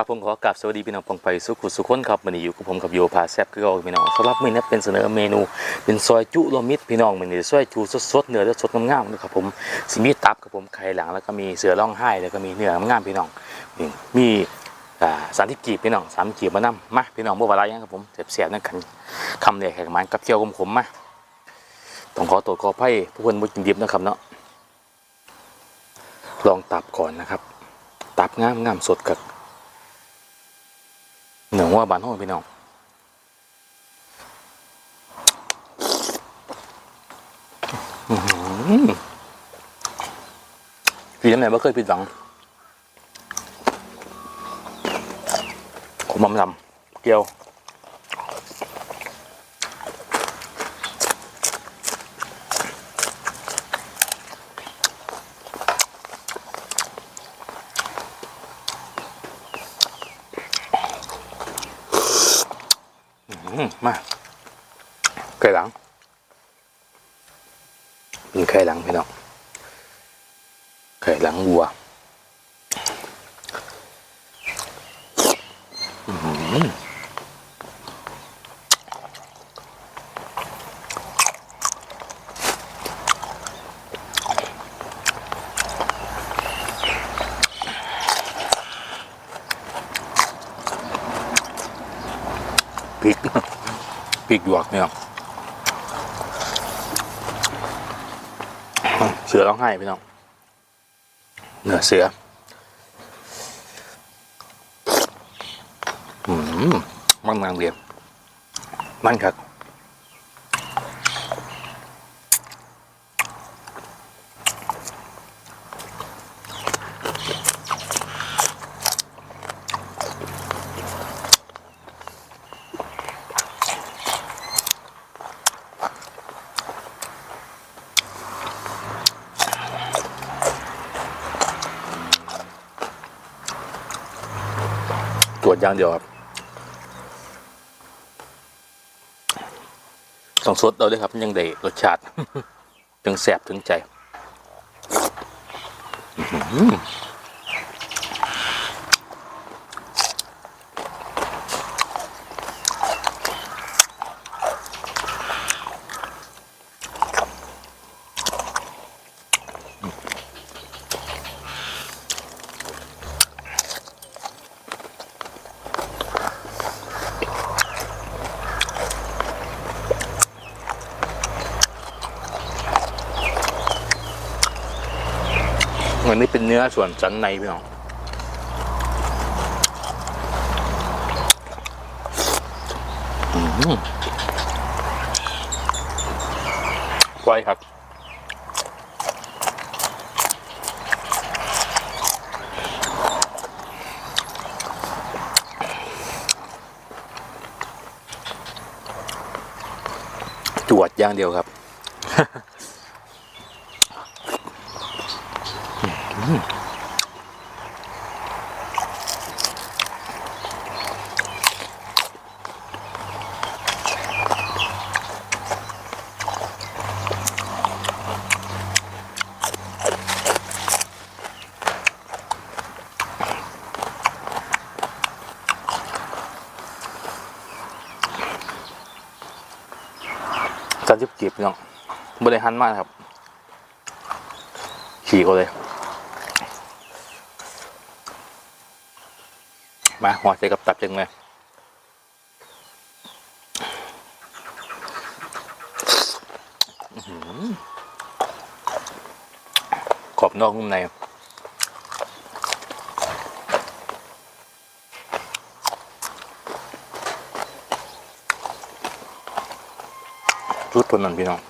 ครับผมขอกราบสวัสดีพี่น้องปองไปสุขุสุขคนครับวันนี้อยู่กับผมกับโยพาแซบคือเอาพี่น้องสำหรับมื้อนี้เป็นเสนอเมนู เป็นซอยจุโรวมมิตรพี่น้องมื้อนี้ซอยจุสดๆเนื้อสดงามๆนะครับผมสิมีตับครับผมไข่หลังแล้วก็มีเสือร้องไห้แล้วก็มีเนื้องามๆพี่น้องนี่มีอ่าสามที่กีบพี่น้องสามกีบมานํมาพี่น้องบ่ว่าอะไรยังครับผมเสียบๆนั่นกันคำเนี่ยแขกมันกับเจียวขมๆมาต้องขอตัวขออภัยผู้คนบ่กินดิบนะครับเนาะลองตับก่อนนะครับ ตับงามงามๆสดกับ งว่าบานห้องพี่น้องพี่น้ำไหนไม่เคยผิดหวังผมลำเกี๊ยว มมาไก่หลังเป็นไก่หลังพี่น้องไก่หลังวัวอื้อ พริกหยวกเนี่ยเสือร้องไห้พี่น้องเนื้อเสืออืมมันนางเรียบมันครับ รวจอย่างเดียวครับต้องสดเอาด้วยครับ ยังได้รสชาติยังแสบถึงใจ อื อันนี้เป็นเนื้อส่วนสันในพี่น้องหอไว้ครับจวดอย่างเดียวครับ จานจิบกีบพี่น้องบริหันมากครับ ขี่ก็เลย มาหัวใจกับตับจังเลยขอบนอกนุ่มใน จุดทนนั่นพี่น้อง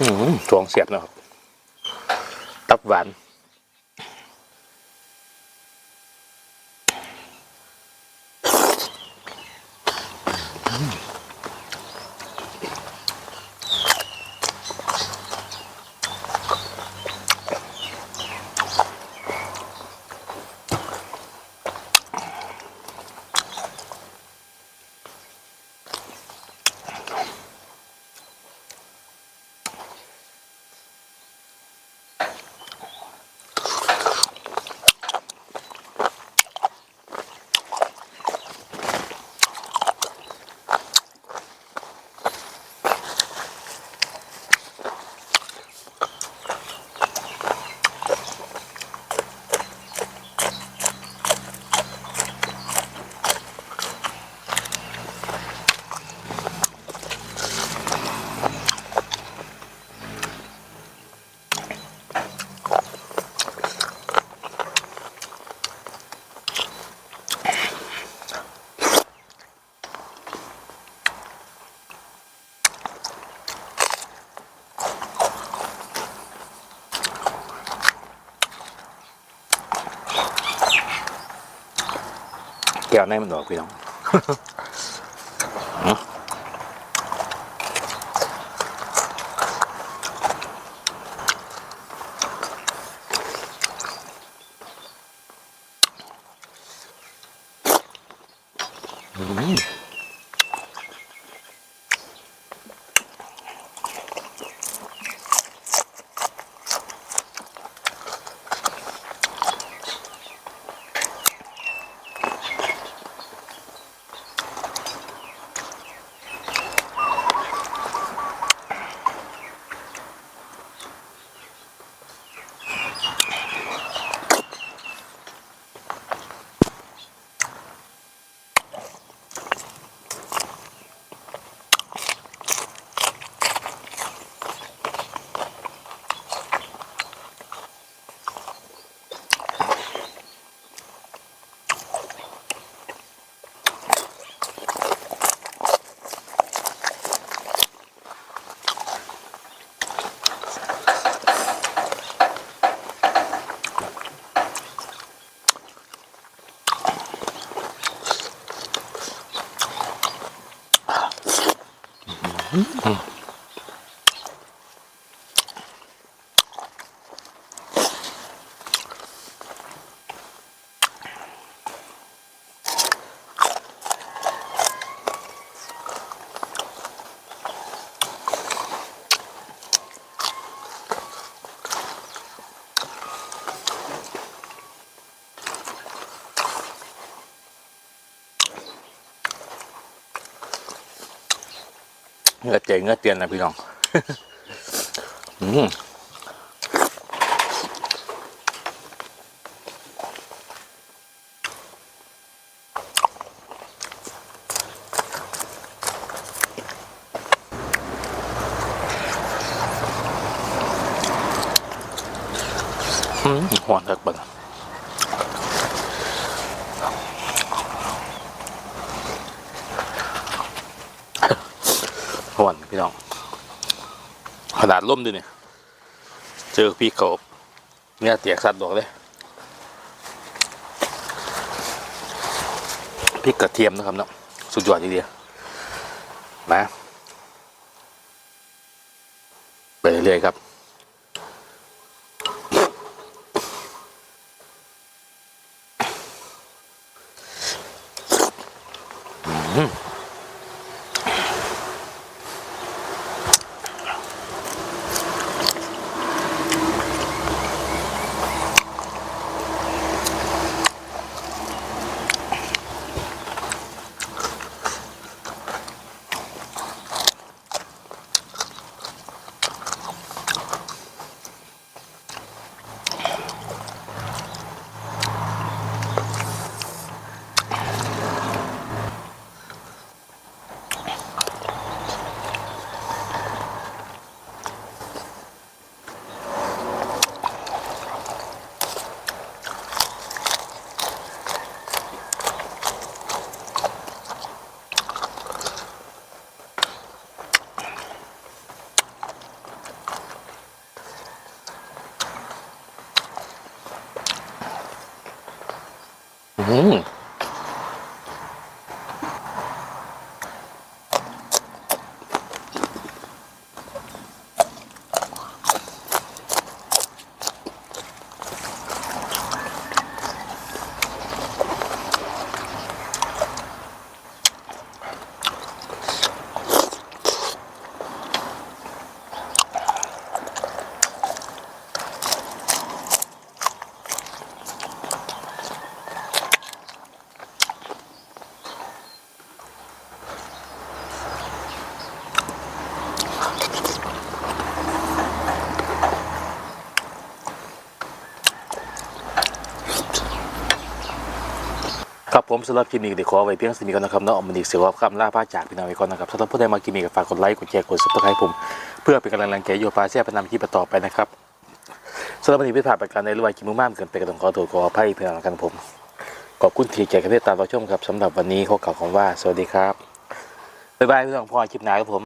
อ ม ทวงเสียบนะครับ ตับหวาน แก้วในมันออกพี่น้อง เงือเจงเงือเตียนนะพี่น้องอืมหวานทักบัน หวานพี่น้องขนาดล่มด้วยเนี่ยเจอพี่เขาเนี่ยเตียกสัตว์ดอกเลยพริกกระเทียมนะครับเนาะสุดยอดทีเดียวนะไปเรื่อยๆครับ ม ครับผมสำหรับคลิปนี้เดี๋ยวขอไว้เพียงสนี้ก่อนนะครับเนาะมันอีกเสียว่าคำล่าพาจากพี่น้องไว้ก่อนนะครับสำหรับผู้ใดมาคลิปนี้ก็ฝากกดไลค์กดแชร์กดซับสไครต์ผม เพื่อเป็นกำลังแก่โยบาเสียไปนำคลิปต่อไปนะครับสำหรับวันนี้พิพาทประการในระหว่างกินมุ่งมั่นเกินไปก็ต้องขอตัวขออภัยเพื่อนกันผมขอบคุณที่แก่กันได้ตามเราชมครับสำหรับวันนี้ขอกล่าวคำว่าสวัสดีครับบ๊ายบายพี่น้องพ่อคลิปหน้าครับผม